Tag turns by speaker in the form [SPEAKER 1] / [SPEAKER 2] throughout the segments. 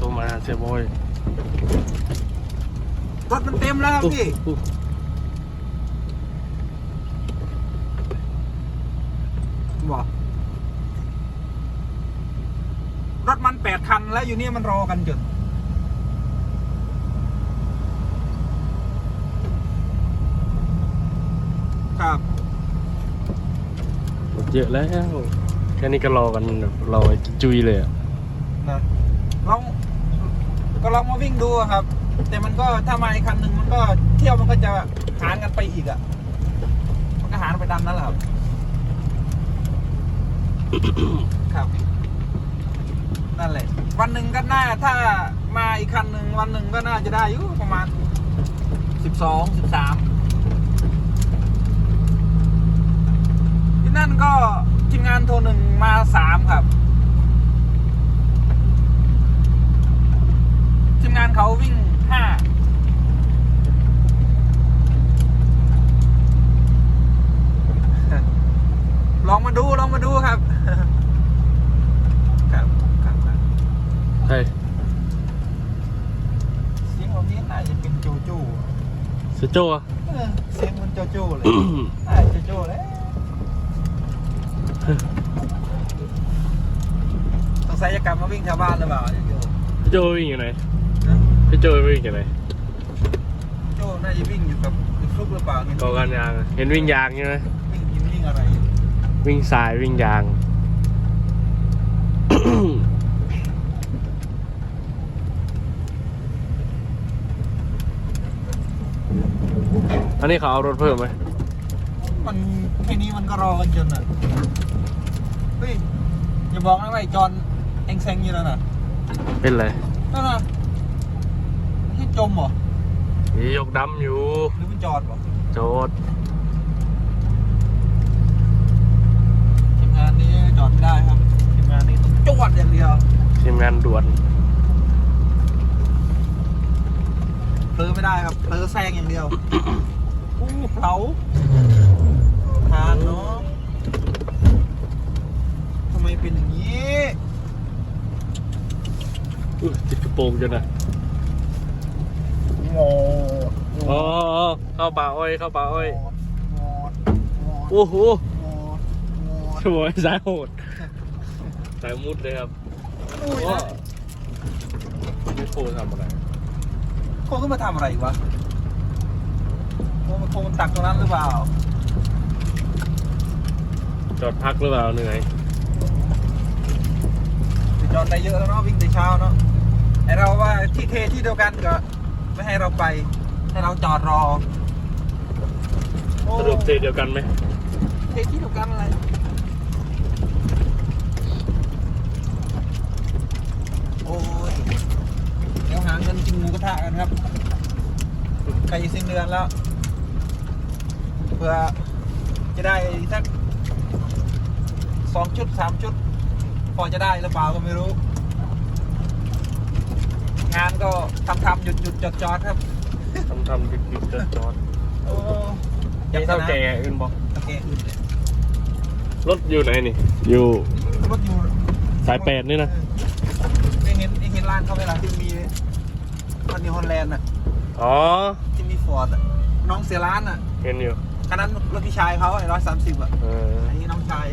[SPEAKER 1] โทรมาหาเสียบอย
[SPEAKER 2] รถมันเต็มแล้วครับพี่
[SPEAKER 1] อุ๊ย
[SPEAKER 2] บอกรถมันแปดคันแล้วอยู่นี่มันรอกันจนครับ
[SPEAKER 1] รถเยอะแล้ว แค่นี้ก็รอกันแบบรอจุยเลยอะ
[SPEAKER 2] นะลอง ก็ลองมาวิ่งดูอะครับ แต่มันก็ถ้ามาอีกคันหนึ่งมันก็เที่ยวมันก็จะหารกันไปอีกอะมันก็หารไปดันนั่นแหละครับครับ นั่นแหละ วันหนึ่งก็น่าถ้ามาอีกคันหนึ่งวันหนึ่งก็น่าจะได้อยู่ประมาณสิบสองสิบสามที่นั่นก็ทีมงานโทรหนึ่งมาสามครับ มงานเขาวิ่งห้าลองมาดูลองมาดูครับ ครับครับครับ
[SPEAKER 1] ใช่
[SPEAKER 2] เสียงแบบนี้น่าจะเป็นโจโจ้
[SPEAKER 1] เสียโจ้อะ
[SPEAKER 2] เออเสียงมันโจโจ้เลยน่าจะโจโจ้แล้วสงสัยจะกลับมาวิ่งแถวบ้านหรือเปล่าโจโจ้
[SPEAKER 1] พี่โจ้วิ่งอยู่ไหน
[SPEAKER 2] นะ
[SPEAKER 1] พี่โจ้วิ่งอยู่ไหน
[SPEAKER 2] โจน่าจะวิ่งอยู่กับฟลุกหรือเปล่าเห็น
[SPEAKER 1] กอกันยางอะเห็นวิ่งยางใช่ไหม
[SPEAKER 2] วิ่งยิงวิ่งอะไร
[SPEAKER 1] วิ่งสายวิ่งยาง อันนี้เขาเอารถเพิ่มไหม
[SPEAKER 2] มันแค่นี้มันก็รอกันจนอะเฮ้ยอย่าบอกนะว่าไอ้จอนเอ็งแซงอยู่แล้วน่ะ
[SPEAKER 1] เป็นไร
[SPEAKER 2] นั่นน่ะ ที่จมเหรอ
[SPEAKER 1] นี่ยกดำอยู่
[SPEAKER 2] หรือมันจอดเหรอ
[SPEAKER 1] โจด
[SPEAKER 2] ทีมงานนี้จอดไม่ได้ครับทีมงานนี้ต้องจวดอย่างเดียว
[SPEAKER 1] ทีมงานด่วน
[SPEAKER 2] เพลอไม่ได้ครับเพลอแซงอย่างเดียว อู้เผาทางเนาะทำไมเป็นอย่างนี้
[SPEAKER 1] อุ๊ยติดกระโปรงจนนะ
[SPEAKER 2] งอ
[SPEAKER 1] อ๋ออ๋อเข้าป่าอ้อยเข้าป่าอ้อย
[SPEAKER 2] งอ
[SPEAKER 1] โอ้โห
[SPEAKER 2] งองอ
[SPEAKER 1] สวยสายโหดสายมุดเลยครับ
[SPEAKER 2] อุ้ย
[SPEAKER 1] โอ้
[SPEAKER 2] นะ
[SPEAKER 1] ไม่โคทำอะไร
[SPEAKER 2] โคขึ้นมาทำอะไรอีกวะโคมันโคมันตักตรงนั้นหรือเปล่า
[SPEAKER 1] จอดพักหรือเปล่าเหนื่อย
[SPEAKER 2] จอดได้เยอะแล้วเนาะวิ่งแต่เช้าเนาะไอเราว่าที่เทที่เดียวกันก็ ไม่ให้เราไป ให้เราจอดรอโอ้
[SPEAKER 1] สรุปเทเดียวกันไหม
[SPEAKER 2] เทที่เดียวกันอะไร โอ้ยเดี๋ยวหาเงินกินหมูกระทะกันครับใกล้จะสิ้นเดือนแล้ว เพื่อจะได้สักสองชุดสามชุด พอจะได้หรือเปล่าก็ไม่รู้ งานก็ทำทำๆหยุดหยุดจอดจอดครับ
[SPEAKER 1] ทำทำดิบดิบจอดจอด
[SPEAKER 2] โอ้
[SPEAKER 1] ยังเท่าแก่อื่นบอก
[SPEAKER 2] โอเคอื่นเลย
[SPEAKER 1] รถอยู่ไหนนี่ อยู่
[SPEAKER 2] รถอยู่
[SPEAKER 1] สายแปดนี่นะ
[SPEAKER 2] เองเห็นเองเห็นร้านเขาไหมล่ะที่มีคันนิวฮอลแลนด์อะ
[SPEAKER 1] อ๋อ
[SPEAKER 2] ที่มีฟอร์ดอะน้องเสียร้านอะ
[SPEAKER 1] เห็นอยู่
[SPEAKER 2] คันนั้นรถพี่ชายเขาไอ้ร้อยสามสิบอะ
[SPEAKER 1] เออ
[SPEAKER 2] อันนี้น้องชาย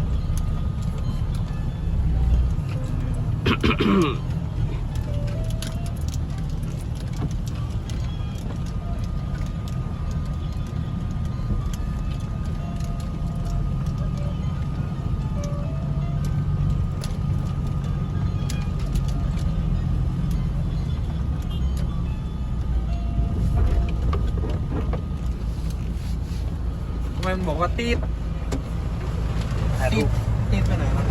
[SPEAKER 2] มมันบอกว่าตีดตีดตีดไปไหนวะ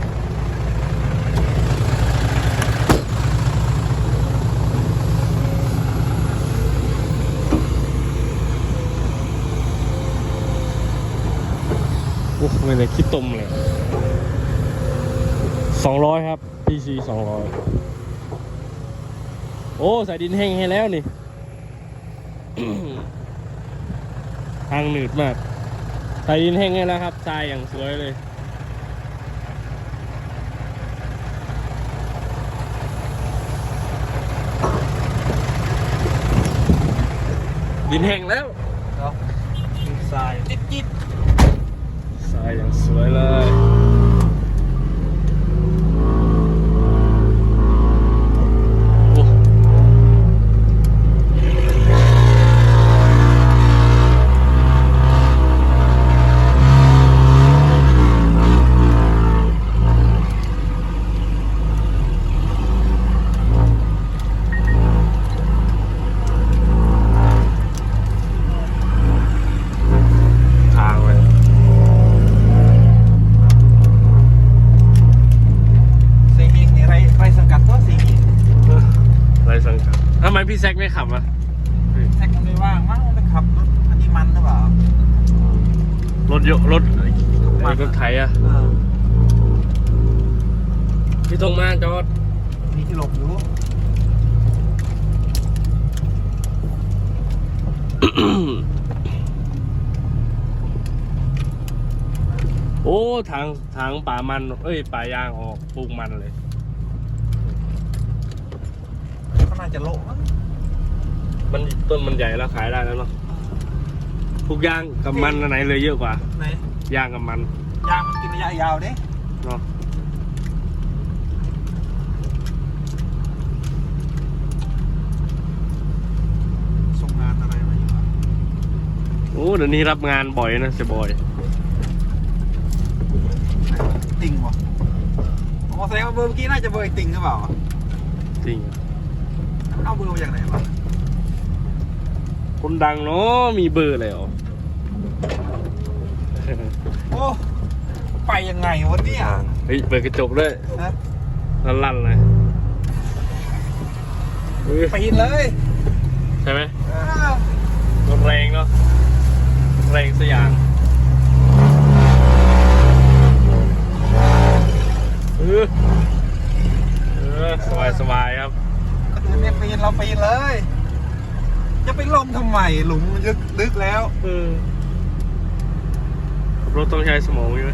[SPEAKER 1] โอ้ไม่เลยคิดตมเลยสองร้อยครับ PC สองร้อยโอ้สายดินแห้งให้แล้วนี่ ทางหนืดมาก ใส่ดินแห้งให้แล้วครับทรายอย่างสวยเลย ดินแห้งแล้ว
[SPEAKER 2] ทรายจิตจิต
[SPEAKER 1] ทรายอย่างสวยเลย พี่แซกไม่ขับอะ
[SPEAKER 2] แท็กมันไม่ว่างมั้งมันไปขับรถอันนี้มันหรือเปล่าร
[SPEAKER 1] ถยกรถไอ้รถไถอะ
[SPEAKER 2] เออ
[SPEAKER 1] พี่ตรงมาจอด
[SPEAKER 2] มีที่หลบอยู่
[SPEAKER 1] โอ้ทางทางป่ามัน เอ้ยป่ายางออกปลูกมันเลย
[SPEAKER 2] ก็ น่าจะโละมั้ง
[SPEAKER 1] มันต้นมันใหญ่แล้วขายได้แล้วเนาะปลูกยางกับมันอันไหนเลยเยอะกว่า
[SPEAKER 2] ไหน
[SPEAKER 1] ยางกับมัน
[SPEAKER 2] ยางมันกินระยะยาวเด้
[SPEAKER 1] เนาะ
[SPEAKER 2] ส่งงานอะไรมาอยู่วะ
[SPEAKER 1] โอ้เดี๋ยวนี้รับงานบ่อยนะเสียบอย
[SPEAKER 2] ติ่งวะอ๋อแสดงว่าเบอร์เมื่อกี้น่าจะเบอร์ไอ้ติ่งหรือเปล่า
[SPEAKER 1] จริง
[SPEAKER 2] เอาเบอร์มาจากไหนวะ
[SPEAKER 1] คนดังเนาะมีเบอร์เลยเหรอ
[SPEAKER 2] โอ้ไปยังไงวะเนี่ย
[SPEAKER 1] เฮ้ยเปิดกระจกด้วย
[SPEAKER 2] นะ
[SPEAKER 1] ลั่นๆเลยเฮ้ย
[SPEAKER 2] ปีนเลย
[SPEAKER 1] ใช่ไหม
[SPEAKER 2] เออ
[SPEAKER 1] รถแรงเนาะแรงสกอยางเออเออสบายสบายครับ
[SPEAKER 2] ก็ดูเนี่ยปีนเราปีนเลย จะไปลมทำไมหลุมมันลึกลึกแล้ว
[SPEAKER 1] เออขับรถต้องใช้สมองอยู่ไหม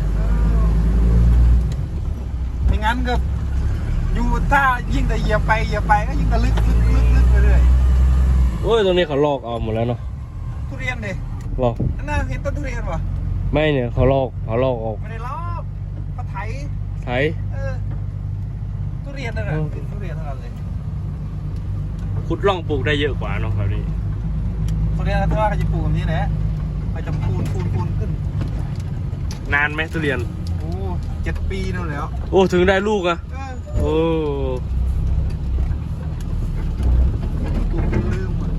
[SPEAKER 2] ไม่งั้นก็อยู่ถ้ายิ่งแต่เหยียบไปเหยียบไปก็ยิ่งแต่ลึกลึกลึกลึกไปเรื่อย
[SPEAKER 1] โอ้ยตรงนี้เขาลอกเอาหมดแล้วเนาะ
[SPEAKER 2] ทุเรียนดิ
[SPEAKER 1] ลอก
[SPEAKER 2] นั่นน่ะเห็นต้นทุเรียนปะ
[SPEAKER 1] ไม่เนี่ยเขาลอกเขาลอกออก
[SPEAKER 2] ไม่ได้ลอกปะไถ
[SPEAKER 1] ไถ
[SPEAKER 2] เออทุเรียนนั่นแหละ
[SPEAKER 1] อืม
[SPEAKER 2] เป็นทุเรียนเท่านั้นเลย
[SPEAKER 1] ขุดร่องปลูกได้เยอะกว่าเนาะแบบนี้
[SPEAKER 2] ทุเรียนถ้าว่าเขาจะปลูกแบบนี้แหละเขาจะปูนปูนปูนขึ้น
[SPEAKER 1] นานไหมทุเรียน
[SPEAKER 2] โอ้เจ็ดปีนู่นแล้ว
[SPEAKER 1] โอ้ถึงได้ลูกอะ
[SPEAKER 2] เออ
[SPEAKER 1] โอ้
[SPEAKER 2] ปลูกจนลืมอะ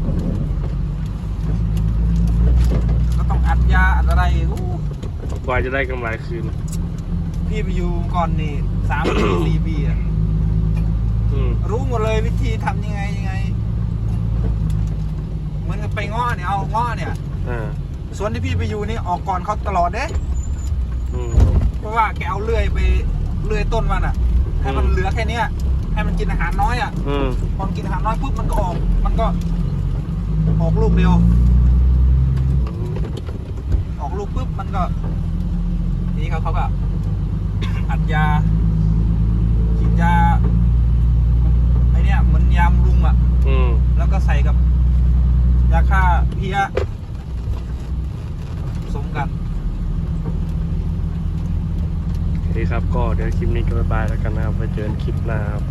[SPEAKER 2] ก็ต้องอัดยาอัดอะไรโอ้
[SPEAKER 1] กว่าจะได้กำไรคืน
[SPEAKER 2] พี่ไปอยู่ก่อนนี่สามปีสี่ปีอะ
[SPEAKER 1] อืม
[SPEAKER 2] รู้หมดเลยวิธีทำยังไงยังไง เหมือนกับไปง้อเนี่ยเอาง้อเนี่ย
[SPEAKER 1] อ่า
[SPEAKER 2] สวนที่พี่ไปอยู่นี่ออกก่อนเขาตลอดเด้
[SPEAKER 1] อืม
[SPEAKER 2] เพราะว่าแกเอาเลื่อยไปเลื่อยต้นมันอะ ให้มัน
[SPEAKER 1] อืม
[SPEAKER 2] เหลือแค่เนี้ยให้มันกินอาหารน้อยอะ
[SPEAKER 1] อืม
[SPEAKER 2] พอมันกินอาหารน้อยปุ๊บมันก็ออก มันก็ออกลูกเดียว ออกลูกปุ๊บมันก็ทีนี้เขาเขาก็ อัดยาฉีดยาไอเนี้ยเหมือนยาบำรุงอะ
[SPEAKER 1] อืม
[SPEAKER 2] แล้วก็ใส่กับยาฆ่าเพลี้ยผสมกัน
[SPEAKER 1] โอเคครับ ก็ เดี๋ยวคลิปนี้ก็บายบายแล้วกันนะครับไปเจอกันคลิปหน้าครับ